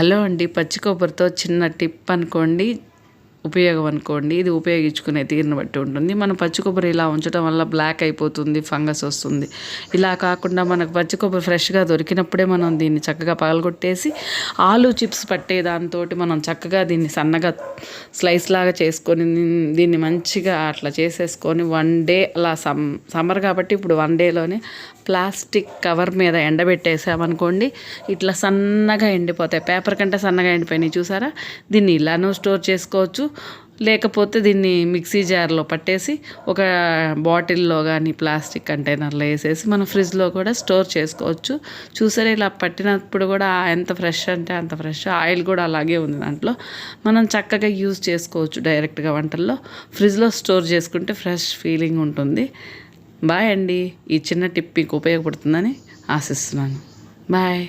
Hello అండి పచ్చి కొబ్బరితో చిన్న టిప్ అనుకోండి. ఉపయోగం అనుకోండి. ఇది ఉపయోగించుకునే తీరుని బట్టి ఉంటుంది. మనం పచ్చి కొబ్బరి ఇలా ఉంచడం వల్ల బ్లాక్ అయిపోతుంది ఫంగస్ వస్తుంది. ఇలా కాకుండా మనకు పచ్చి కొబ్బరి ఫ్రెష్గా దొరికినప్పుడే మనం దీన్ని చక్కగా పగలగొట్టేసి ఆలు చిప్స్ పట్టే దాంతో మనం చక్కగా దీన్ని సన్నగా స్లైస్ లాగా చేసుకొని దీన్ని మంచిగా అట్లా చేసేసుకొని వన్ డే అలా సమ్ సమ్మర్ కాబట్టి ఇప్పుడు వన్ డేలోనే ప్లాస్టిక్ కవర్ మీద ఎండబెట్టేసామనుకోండి ఇట్లా సన్నగా ఎండిపోతాయి. పేపర్ కంటే సన్నగా ఎండిపోయినాయి. చూసారా? దీన్ని ఇలానూ స్టోర్ చేసుకోవచ్చు. లేకపోతే దీన్ని మిక్సీ జార్లో పట్టేసి ఒక బాటిల్లో కానీ ప్లాస్టిక్ కంటైనర్లో వేసేసి మనం ఫ్రిడ్జ్లో కూడా స్టోర్ చేసుకోవచ్చు. చూసారా ఇలా పట్టినప్పుడు కూడా ఎంత ఫ్రెష్ అంటే అంత ఫ్రెష్ ఆయిల్ కూడా అలాగే ఉంది దాంట్లో. మనం చక్కగా యూజ్ చేసుకోవచ్చు డైరెక్ట్గా వంటల్లో. ఫ్రిడ్జ్లో స్టోర్ చేసుకుంటే ఫ్రెష్ ఫీలింగ్ ఉంటుంది. బాయ్ అండి. ఈ చిన్న టిప్ మీకు ఉపయోగపడుతుందని ఆశిస్తున్నాను. బాయ్.